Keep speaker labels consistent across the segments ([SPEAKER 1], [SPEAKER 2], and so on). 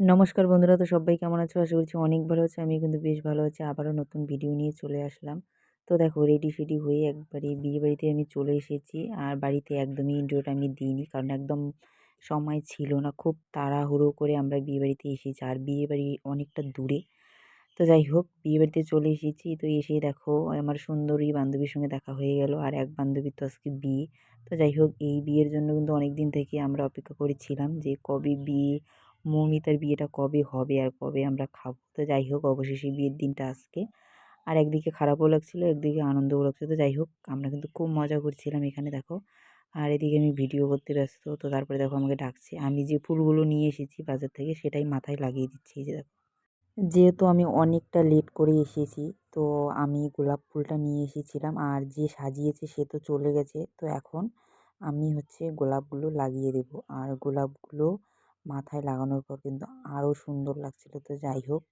[SPEAKER 1] নমস্কার বন্ধুরা, তো সবাই কেমন আছো? আশা করছি অনেক ভালো আছে আমি কিন্তু বেশ ভালো আছি। আবারও নতুন ভিডিও নিয়ে চলে আসলাম। তো দেখো রেডি সেডি হয়ে একবারে বিয়ে বাড়িতে আমি চলে এসেছি। আর বাড়িতে একদমই ইন্ট্রোটা আমি দিইনি, কারণ একদম সময় ছিল না। খুব তাড়াহুড়ো করে আমরা বিয়ে বাড়িতে এসেছি, আর বিয়ে বাড়ি অনেকটা দূরে। তো যাই হোক, বিয়ে বাড়িতে চলে এসেছি। তো এসে দেখো, আমার সুন্দরী বান্ধবীর সঙ্গে দেখা হয়ে গেল, আর এক বান্ধবীর তো আজকে বিয়ে। তো যাই হোক, এই বিয়ের জন্য কিন্তু অনেক দিন থেকে আমরা অপেক্ষা করেছিলাম যে কবে বিয়ে মৌমিতার বিয়েটা কবে হবে আর কবে আমরা খাব? তো যাই হোক, অবশেষে বিয়ের দিনটা আজকে। আর একদিকে খারাপও লাগছিল, একদিকে আনন্দও লাগছিল। তো যাই হোক, আমরা কিন্তু খুব মজা করছিলাম এখানে, দেখো। আর এদিকে আমি ভিডিও করতে ব্যস্ত, তো তারপরে দেখো আমাকে ডাকছে। আমি যে ফুলগুলো নিয়ে এসেছি বাজার থেকে, সেটাই মাথায় লাগিয়ে দিচ্ছি যে দেখো। যেহেতু আমি অনেকটা লেট করে এসেছি, তো আমি গোলাপ ফুলটা নিয়ে এসেছিলাম। আর যে সাজিয়েছে, সে তো চলে গেছে। তো এখন আমি হচ্ছে গোলাপগুলো লাগিয়ে দেবো। আর গোলাপগুলো মাথায় লাগানোর পর কিন্তু আরও সুন্দর লাগছিল। তো যাই হোক।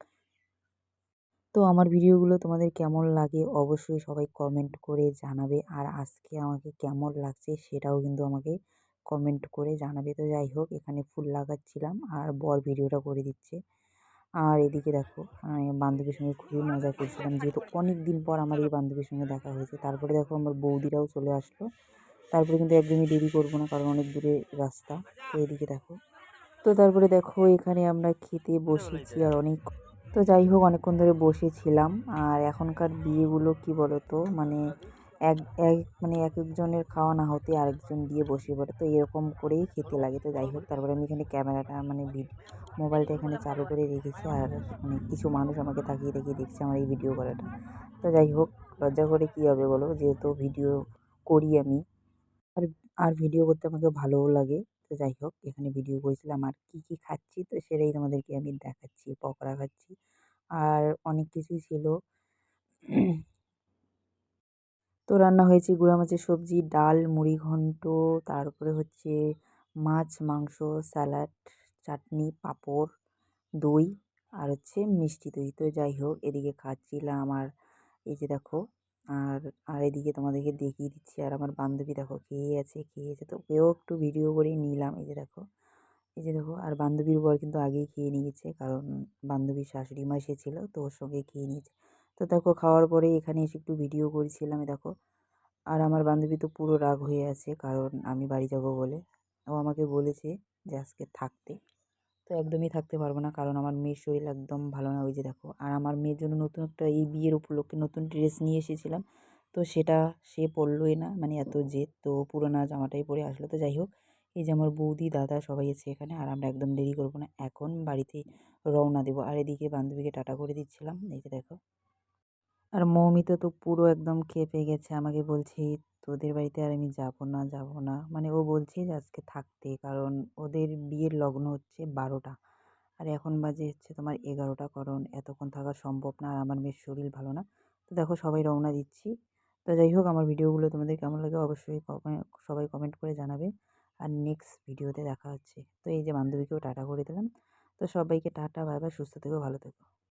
[SPEAKER 1] তো আমার ভিডিওগুলো তোমাদের কেমন লাগে অবশ্যই সবাই কমেন্ট করে জানাবে। আর আজকে আমাকে কেমন লাগছে সেটাও কিন্তু আমাকে কমেন্ট করে জানাবে। তো যাই হোক, এখানে ফুল লাগাচ্ছিলাম আর বর ভিডিওটা করে দিচ্ছে। আর এদিকে দেখো বান্ধবীর সঙ্গে খুবই মজা করছিলাম। যেহেতু অনেক দিন পর আমার এই বান্ধবীর সঙ্গে দেখা হয়েছে, তারপরে দেখো আমার বৌদিরাও চলে আসলো। তারপরে কিন্তু একদমই দেরি করব না, কারণ অনেক দূরে রাস্তা। তো এদিকে দেখো তো তারপরে দেখো এখানে আমরা খেতে বসেছি আর অনেক তো যাই হোক, অনেকক্ষণ ধরে বসেছিলাম। আর এখনকার বিয়েগুলো কি বলো তো মানে এক এক মানে এক একজনের খাওয়া না হতে আরেকজন দিয়ে বসে পড়ে, তো এরকম করেই খেতে লাগে। তো যাই হোক, তারপরে আমি এখানে ক্যামেরাটা মানে মোবাইলটা এখানে চালু করে রেখেছি আর মানে কিছু মানুষ আমাকে তাকিয়ে তাকিয়ে দেখছে আমার এই ভিডিও করাটা। তো যাই হোক, লজ্জা করে কী হবে বলো, যেহেতু ভিডিও করি আমি। আর আর ভিডিও করতে আমাকে ভালোও লাগে। তো যাই হোক এখানে ভিডিও করেছিলাম আর কী কী খাচ্ছি, তো সেটাই তোমাদেরকে আমি দেখাচ্ছি, পকোড়া খাচ্ছি। আর অনেক কিছুই ছিল। তো রান্না হয়েছে গুঁড়া মাছের সবজি, ডাল, মুড়ি ঘন্ট, তারপরে হচ্ছে মাছ, মাংস, স্যালাড, চাটনি, পাঁপড়, দই আর হচ্ছে মিষ্টি দই। তো যাই হোক এদিকে খাচ্ছিলাম আর এই যে দেখো আর আর এদিকে তোমাদেরকে দেখিয়ে দিচ্ছি। আর আমার বান্ধবী দেখো খেয়ে আছে খেয়ে আছে। তো ওকেও একটু ভিডিও করে নিলাম। এই যে দেখো, এই যে দেখো, আর বান্ধবীর বর কিন্তু আগেই খেয়ে নিয়েছে। কারণ বান্ধবীর শাশুড়ি মা এসেছিল, তো ওর সঙ্গে খেয়ে নিয়েছে। তো দেখো, খাওয়ার পরে এখানে এসে একটু ভিডিও করেছিলাম দেখো। আর আমার বান্ধবী তো পুরো রাগ হয়ে আছে, কারণ আমি বাড়ি যাব বলে। ও আমাকে বলেছে যে আজকে থাকতে। তো একদমই থাকতে পারব না। কারণ আমার মেয়ের শরীর একদম ভালো না। ওই যে দেখো, আর আমার মেয়ের জন্য নতুন একটা এই বিয়ের উপলক্ষে নতুন ড্রেস নিয়ে এসেছিলাম। তো সেটা সে পরলোই না মানে এত জেদ। তো পুরোনো জামাটাই পরে আসলো। তো যাই হোক, এই যে আমার বৌদি, দাদা সবাই আছে এখানে, আর আমরা একদম দেরি করব না। এখন বাড়িতে রওনা দেবো। আর এদিকে বান্ধবীকে টাটা করে দিচ্ছিলাম। এই যে দেখো। আর মৌমিতা তো পুরো একদম খেপে গেছে আমাকে বলছে, তোদের বাড়িতে আর আমি যাব না যাব না। মানে ও বলছে যে, আজকে থাকতে। কারণ ওদের বিয়ের লগ্ন হচ্ছে বারোটা। আর এখন বাজে হচ্ছে তোমার এগারোটা, কারণ এতক্ষণ থাকা সম্ভব না আর আমার মেয়ের শরীর ভালো না। তো দেখো, সবাই রওনা দিচ্ছি। তো যাই হোক, আমার ভিডিওগুলো তোমাদের কেমন লাগে অবশ্যই সবাই কমেন্ট করে জানাবে। আর নেক্সট ভিডিওতে দেখা হচ্ছে। তো এই যে বান্ধবীকেও টাটা করে দিলাম। তো সবাইকে টাটা, বাই বাই, সুস্থ থেকো, ভালো থেকো।